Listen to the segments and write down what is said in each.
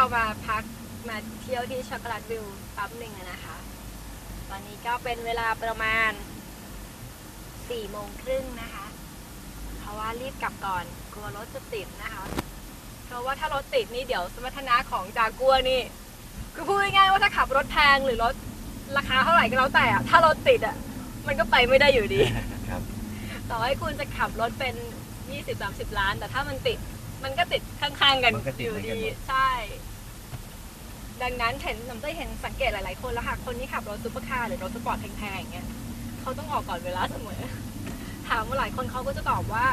เรามาพักมาเที่ยวที่ช็อกโกแลตวิวปั๊บหนึ่งอะนะคะ ตอนนี้ก็เป็นเวลาประมาณสี่โมงครึ่งนะคะ เพราะว่ารีบกลับก่อนกลัวรถจะติดนะคะ เพราะว่าถ้ารถติดนี่เดี๋ยวสมรรถนะของจากัวนี่คือพูดง่ายๆว่าถ้าขับรถแพงหรือรถราคาเท่าไหร่ก็แล้วแต่อะถ้ารถติดอะมันก็ไปไม่ได้อยู่ดีครับต่อให้คุณจะขับรถเป็น20 30ล้าน แต่ถ้ามันติดมันก็ติดข้างๆกันมันก็ติดอยู่เหมือนกัดีนหมดใช่ ดังนั้นเห็นผมจะเห็นสังเกตหลายๆคนแล้วค่ะ คนที่ขับรถซุปเปอร์คาร์หรือรถสปอร์ตแพงๆอย่างเงี้ยเขาต้องออกก่อนเวลาเสมอถามว่าหลายคนเขาก็จะตอบว่า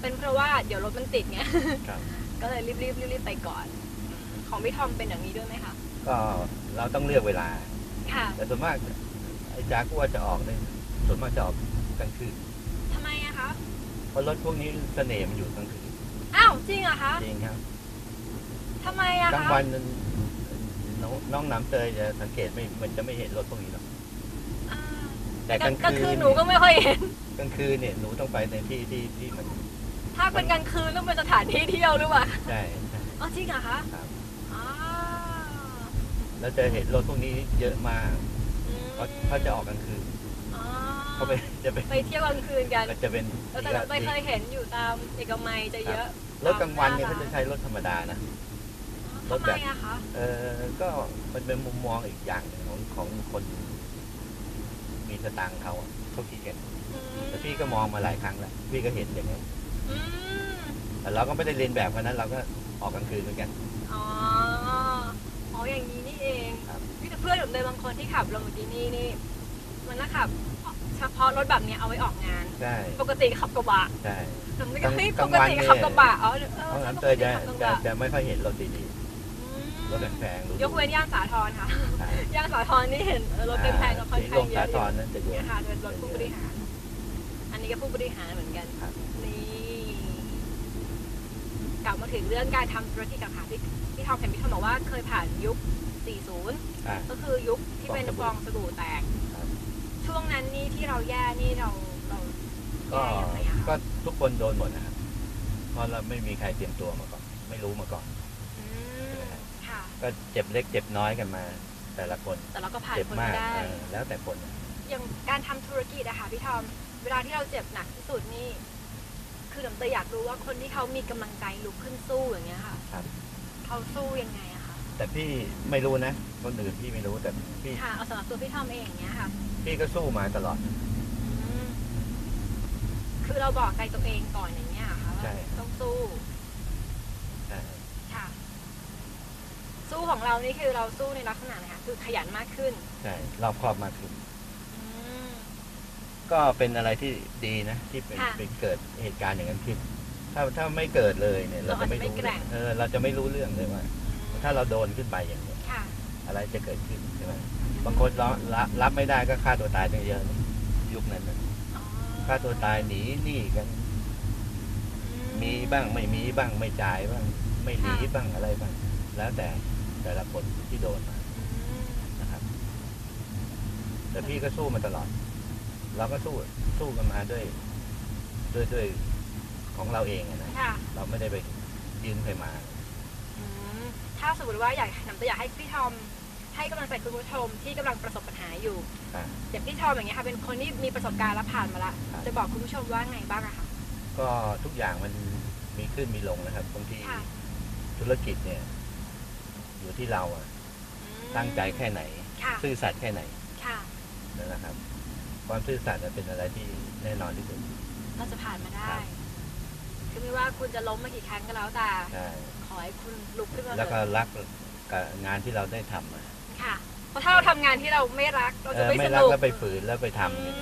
เป็นเพราะว่าเดี๋ยวรถมันติดไงครับก็เลยรีบๆรีบๆไปก่อน ของพี่ทอมเป็นอย่างนี้ด้วยไหมคะก็เราต้องเลือกเวลาค่ะแต่ส่วนมากไอ้จากัวจะออกเนี่ยส่วนมากจะออกกลางคืนทำไมอะคะเพราะรถพวกนี้เสน่ห์มันอยู่กลางคืนอ้าวจริงเหรอคะจริงครับทำไมอะกลางคะวัน นั้นน้องน้องน้ำเตยจะสังเกตไม่มันจะไม่เห็นรถพวกนี้หรอกอ่าแต่กลางกลางคืคืนนหนูก็ไม่ค่อยเห็นกลางคืนเนี่ยหนูต้องไปในที่ที่ที่มัน ถ้าเป็นกลางคืนต้องเป็นสถานที่เที่ยวหรือเปล่าใช่ใช่อ๋อจริงเหรอคะครับอ๋อแล้วจะเห็นรถพวกนี้เยอะมากอืมเขาเขาจะออกกลางคืนอ๋อเขาไปจะเป็นไปเที่ยวกลางคืนกันมันจะเป็นแล้วแต่เราไม่เคยเห็นอยู่ตามเอกมัยจะเยอะรถกลางวันเนี่ยเขาจะใช้รถธรรมดานะ รถทำแบไมบอะคะเออก็มันเป็นมุมมองอีกอย่างหนึ่งของของคน มีสตางค์เขาอะเขาคิดกันอืมแต่พี่ก็มองมาหลายครั้งแล้วพี่ก็เห็นอย่างนั้นอืมแต่เราก็ไม่ได้เรียนแบบกันนั้นเราก็ออกกลางคืนเหมือนกันอ๋ออ๋ออย่างนี้นี่เองครับพี่แต่เพื่อนผมเลยบางคนที่ขับลงที่นี่นี่ มันนะขับเฉพาะรถแบบเนี้ยเอาไว้ออกงานใช่ปกติขับกระบะใช่ผมไม่กลางเฮ้ยกปลางกวันติเนี่ยขับกระบะอ๋อเอเพอราะฉันั้นนปเตกยติจะขับกระจะบะจะไม่ค่อยเห็นรถดีอืมๆ รถแพงๆรู้ยกเว้นย่านสาทรค่ะใช่ย่านสาทรนี่เห็นเออรถแพงๆก็ค่อนสีลข้างมเยสาอะอทยู่รนั้นจะเยเนี่อะยค่ะเป็นรถผู้บริหาร อันนี้ก็ผู้บริหารเหมือนกันครับนี่กลับมาถึงเรื่องการทำธุรกิจกับค่ะพี่พี่ทอมเห็นพี่ทอมบอกว่าเคยผ่านยุค 40อะก็คือยุคที่เป็นฟฟอองงสสบู่บู่แตกครับช่วงนั้นนี่ที่เราแย่นี่เราเราก็แย่ยังไงอะคะก็ทุกคนโดนหมดนะครับเพราะเราไม่มีใครเตรียมตัวมาก่อน ไม่รู้มาก่อนอืมค่ะ ก็เจ็บเล็กเจ็บน้อยกันมา แต่ละคนแต่เราก็ผ่านเจ็บคนมากมาได้ เออแล้วแต่คนอย่างการทำธุรกิจอะค่ะพี่ทอม เวลาที่เราเจ็บหนักที่สุดนี่ คือผมจะอยากรู้ว่าคนที่เขามีกำลังใจลุกขึ้นสู้อย่างเงี้ยค่ะ ครับ เขาสู้ยังไงอะคะแต่พี่ไม่รู้นะคนอื่นพี่ไม่รู้แต่พี่ค่ะเอาสำหรับตัวพี่ทอมเองอย่างเงี้ยค่ะพี่ก็สู้มาตลอด อืมคือเราบอกใจตัวเองก่อนอย่างเงี้ยเหรอค่ะว่าใช่ ต้องสู้ ใช่ ค่ะ สู้ ของเรานี่คือเราสู้ในลักษณะไหนคะคือขยันมากขึ้นใช่รอบครอบมากขึ้น อืม ก็เป็นอะไรที่ดีนะ ที่เป็นค่ะเป็นเกิดเหตุการณ์อย่างนั้นขึ้นถ้าถ้าไม่เกิดเลยเนี่ย เราจะไม่รู้เราอาจจะไม่แกร่ง เออเราจะไม่รู้เรื่องเลยว่า ถ้าเราโดนขึ้นไปอย่างนี้ยค่ะอะไรจะเกิดขึ้นใช่ไหมบางคนรับรับรับไม่ได้ก็ฆ่าตัวตายกันเยอะนะยุคนั้นนะอ๋อฆ่าตัวตายหนีหนี้กัน อืมีบ้างไม่มีบ้างไม่จ่ายบ้าง ไม่หนีค่ะบ้างอะไรบ้าง แล้วแต่ แต่ละคนที่โดนมาอืมนะครับ แต่พี่ก็สู้มาตลอด เราก็สู้สู้กันมาด้วย ด้วยด้วยของเราเองอะนะค่ะ เราไม่ได้ไปยืมใครมา อืมถ้าสมมติว่าอยากนำตัวอยากให้พี่ทอม ให้กำลังใจคุณผู้ชมที่กำลังประสบปัญหาอยู่อ่า อย่างพี่ทอมอย่างเงี้ยค่ะเป็นคนที่มีประสบการณ์และผ่านมาละครับ จะบอกคุณผู้ชมว่าไงบ้างอะคะ ก็ทุกอย่างมันมีขึ้นมีลงนะครับบางทีค่ะ ธุรกิจเนี่ย อยู่ที่เราอะอืมตั้งใจแค่ไหนค่ะซื่อสัตย์แค่ไหนค่ะนั่นนะครับ ความซื่อสัตย์น่ะเป็นอะไรที่แน่นอนที่สุดเราจะผ่านมาได้ครับคือไม่ว่าคุณจะล้มมากี่ครั้งก็แล้วแต่ใช่ขอให้คุณลุกขึ้นมาแล้วก็เถอะรักกับงานที่เราได้ทำอะค่ะเพราะถ้าเราทำงานที่เราไม่รักเราเอจะอไม่ไม่สรักนุกแล้วไปฝืนแล้วไปทำอืเนี่ย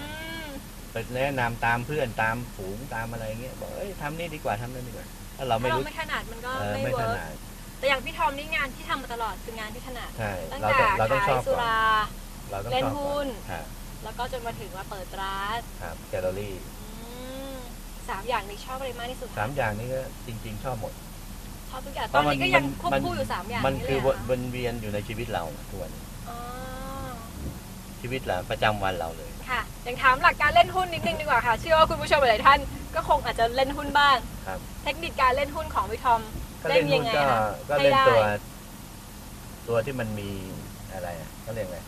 มไปแนะนำตามเพื่อนตามฝูงตามอะไรเงี้ยบอกเอ้ยทำนี่ดีกว่าทำนั่นดีกว่า ถ้าเราถ้าไม่เรารู้ไม่ถนัดมันก็เออไม่ไม่เวิถร์กนัด แต่อย่างพี่ทอมนี่งานที่ทำมาตลอดคืองานที่ถนัดใช่ตั้งเราแต่ต้องเราต้องชขาอยบสุก่อนรา เราต้องเล่นชอบก่หุ้อนนครับแล้วก็จนมาถึงมาเปิดร้านครับแกลเลอรี่อืมสามอย่างนี้ชอบอะไรมากที่สุดคะสามอย่างนี้ก็จริง ๆ ชอบหมด ชอบทุกอย่างเพตอนราะมันนี้ก็ยังมันควบมันคู่อยู่สามอย่างมันนี้คือเลยวเหรอวนเวียนอยู่ในชีวิตเราทุกวันนี้อ๋อชีวิตเราประจำวันเราเลย ค่ะอย่างถามหลักการเล่นหุ้นนิดนึงดีกว่าค่ะ เชื่อว่าคุณผู้ชมหลายๆท่านก็คงอาจจะเล่นหุ้นบ้าง ครับ เทคนิคการเล่นหุ้นของพี่ทอม ก็เล่นเล่นยัหุ้งนไงก็คะก็ให้เล่นได้ตัว ตัวที่มันมีอะไรอะเขาเรียกอะไร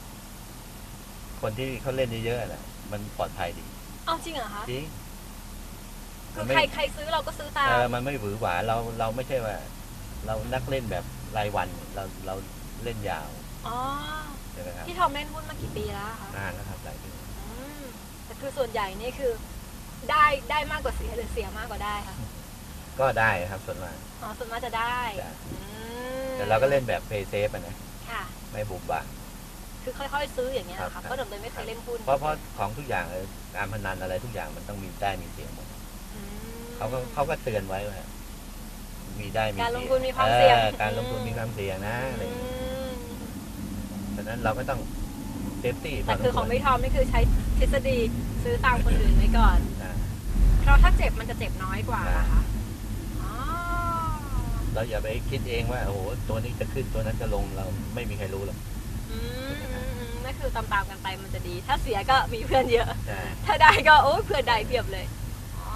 คนที่เขาเล่นเยอะๆน่ะ มันปลอดภัยดีเอาจริงเหรอคะจริงคืมัอนไม่ใครใครซื้อเราก็ซื้อตามเออมันไม่หวือหวาเราเราไม่ใช่ว่า เรานักเล่นแบบรายวันเราเราเล่นยาวอ๋อใช่ไหมครับพี่ทอมเล่นหุ้นมากี่ปีแล้วอะคะนานแล้วครับหลายปีอืมแต่คือส่วนใหญ่นี่คือ ได้ได้มากกว่าเสียหรือเสียมากกว่าได้คะ ก็ได้ครับส่วนมาก อ๋อส่วนมากจะได้จ้ะ อืมแต่เราก็เล่นแบบเพย์เซฟนะค่ะ ไม่บุบบานคือค่อยๆซื้ออย่างเงี้ยนะครัคะบเพราะเดิมเลยไม่เคยเล่นหุ้นเพราะเพราะของทุกอย่างเออการพนันอะไรทุกอย่างมันต้องมีได้มีเสียหมดอืม เขาก็เขาก็เตือนไว้ว่ามีได้มีการลงเสียทุนมีความเสี่ยง ออการลงทุนมีความเสี่ยงนะอะไรอย่างอืเงี้ยมฉะนั้นเราก็ต้องเซฟตี้แต่คือของพี่ทอมนี่คือใช้ทฤษฎีซื้อตามคนอื่นไว้ก่อนอ่าเพราะถ้าเจ็บมันจะเจ็บน้อยกว่าอ่านะคะอ๋อ เราอย่าไปคิดเองว่าโอ้โหตัวนี้จะขึ้นตัวนั้นจะลงเราไม่มีใครรู้หรอกอืมอืมอืมนั่นคือตามๆกันไปมันจะดี ถ้าเสียก็มีเพื่อนเยอะ ใช่ถ้าได้ก็โอ้ยเพื่อนได้เพียบเลยอ๋อ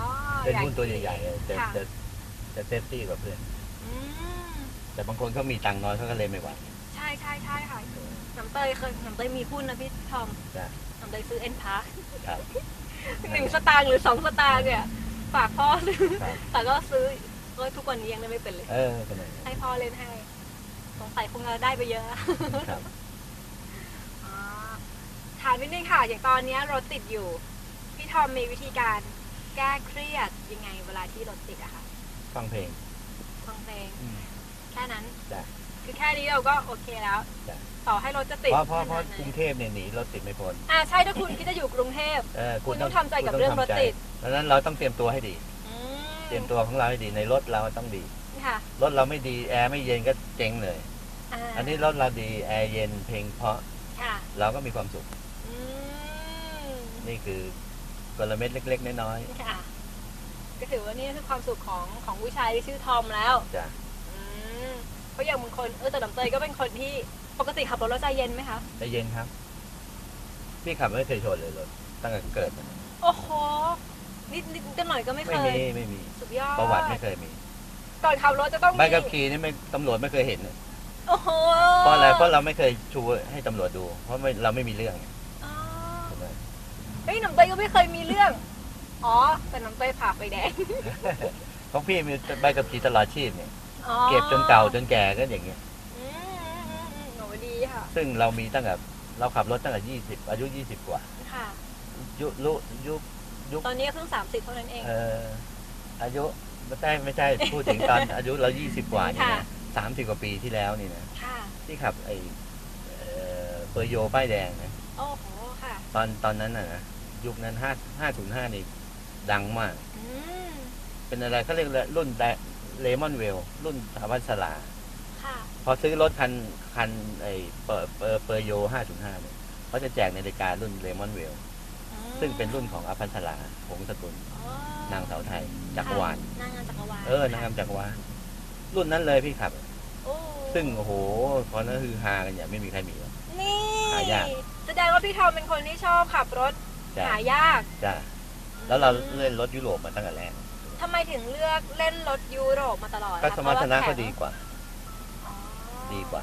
เล่นอย่างหุ้นตัวใหญ่ๆอะจะค่ะจะจะเซฟตี้กว่าเพื่อน อืมแต่บางคนเขามีตังค์น้อยเขาก็เลยไม่ไหว ใช่ใช่ใช่ค่ะน้ำเตยเคยน้ำเตยมีหุ้นนะพี่ทอมจ้ะ น้ำเตยซื้อเอ็นพาร์ครับ หนึ่งสตางค์หรือสองสตางค์เนี่ยฝากพ่อซื้อครับ แต่ก็ซื้อ ก็ทุกวันนี้ยังได้ไม่เป็นเลย เออเป็นไงให้พ่อเล่นให้ สงสัยคงจะได้ไปเยอะครับอ๋อถามนิดนึงค่ะ อย่างตอนเนี้ยรถติดอยู่ พี่ทอมมีวิธีการแก้เครียดยังไงเวลาที่รถติดอะค่ะ ฟังเพลง ฟังเพลงอืมแค่นั้นจ้ะคือแค่นี้เราก็โอเคแล้วจ้ะต่อให้รถจะติด เพราะเพราะเพราะขนดไหนกรุงเทพเนี่ยหนีรถติดไม่พ้น อ่าใช่ถ้าคุณคิดจะอยู่กรุงเทพเออคุณต้องทำใจกับเรื่องรถคุณติดดังนั้นเราต้องเตรียมตัวให้ดีอื เตรียมตัวของเราให้ดีในรถเราต้องดีค่ะรถเราไม่ดีแอร์ไม่เย็นก็เจ๊งเลยาอันนี้รถเราดีแอร์เย็นเพลงเพราะค่ะเราก็มีความสุขอืมนี่คือกลเม็ดเล็ก ๆ น้อยค่ะก็ถือว่านี่คือความสุขของของผู้ชายที่ชื่อทอมแล้วๆจ้ะอืมเพราะอย่างบางคนเออแต่ลำเตยก็เป็นคนที่ปกติขับรถแล้วใจเย็นไหมคะใจเย็นครับ พี่ขับไม่เคยชนเลยรถตั้งแต่เกิดมาโอ้โห นิดนิดนิดหน่อยก็ไม่เคไม่ย มีไม่มี สุดยอดประวัติไม่เคยมี ก่อนขับรถจะต้องมีใบขับขี่นี่ไม่ตำรวจไม่เคยเห็นเลยโอ้โหเพราะอะไรเพราะเราไม่เคยชูให้ตำรวจดู เพราะไม่เราไม่มีเรื่องไงอ๋อถูกไหมเฮ้ยน้ำเตยก็ไม่เคยมีเรื่อง อ๋อแต่น้ำเตยผ่าไฟแดงของพี่มีใบขับขี่ตลอดชีพเนี่ยอ๋อเก็บจนเก่าจนแก่ก็อย่างเงี้ยอืมอืมอืมอืมโหดีค่ะ ซึ่งเรามีตั้งแต่เราขับรถตั้งแต่ยี่สิบอายุยี่สิบกว่าค่ะ ยุลุยุ ยุตอนนี้ก็เพิ่งสามสิบเท่านั้นเอง เอ่ออายุไม่ใช่ไม่ใช่พูดถึงตอน อายุเรายี่สิบกว่านี่ค่ะนะสามสิบกว่าปีที่แล้วนี่นะค่ะที่ขับไอเอ่อเปอร์โยป้ายแดงนะโอ้โหค่ะ ตอนตอนนั้นน่ะนะยุคนั้นห้าห้าศูนย์ห้านี่ดังมากอืมเป็นอะไรเขาเรียกรุ่นเลมอนเวล รุ่นสาวัสลาค่ะพอซื้อรถคันคันไอเปอร์เปอร์เปอร์โยห้าศูนย์ห้าเนี่ยเขาจะแจกนาฬิการุ่นเลมอนเวลอืม ซึ่งเป็นรุ่นของอภัสราหงสกุลอ๋อนางสาวไทยจักรวาลนางงามจักรวาลเออนางงามจักรวาลรุ่นนั้นเลยพี่ขับโอ้ซึ่งโอ้โหตอนนั้นคือฮากันอย่างไม่มีใครมีหรอกนี่หายากแสดงว่าพี่ทอมเป็นคนที่ชอบขับรถจ้ะหายากจ้ะแล้วเราเล่นรถยุโรปมาตั้งแต่แรกทำไมถึงเลือกเล่นรถยุโรปมาตลอดก็คะสมรรถนะเพก็ราะว่าแข็งดีกว่าอ๋อดีกว่า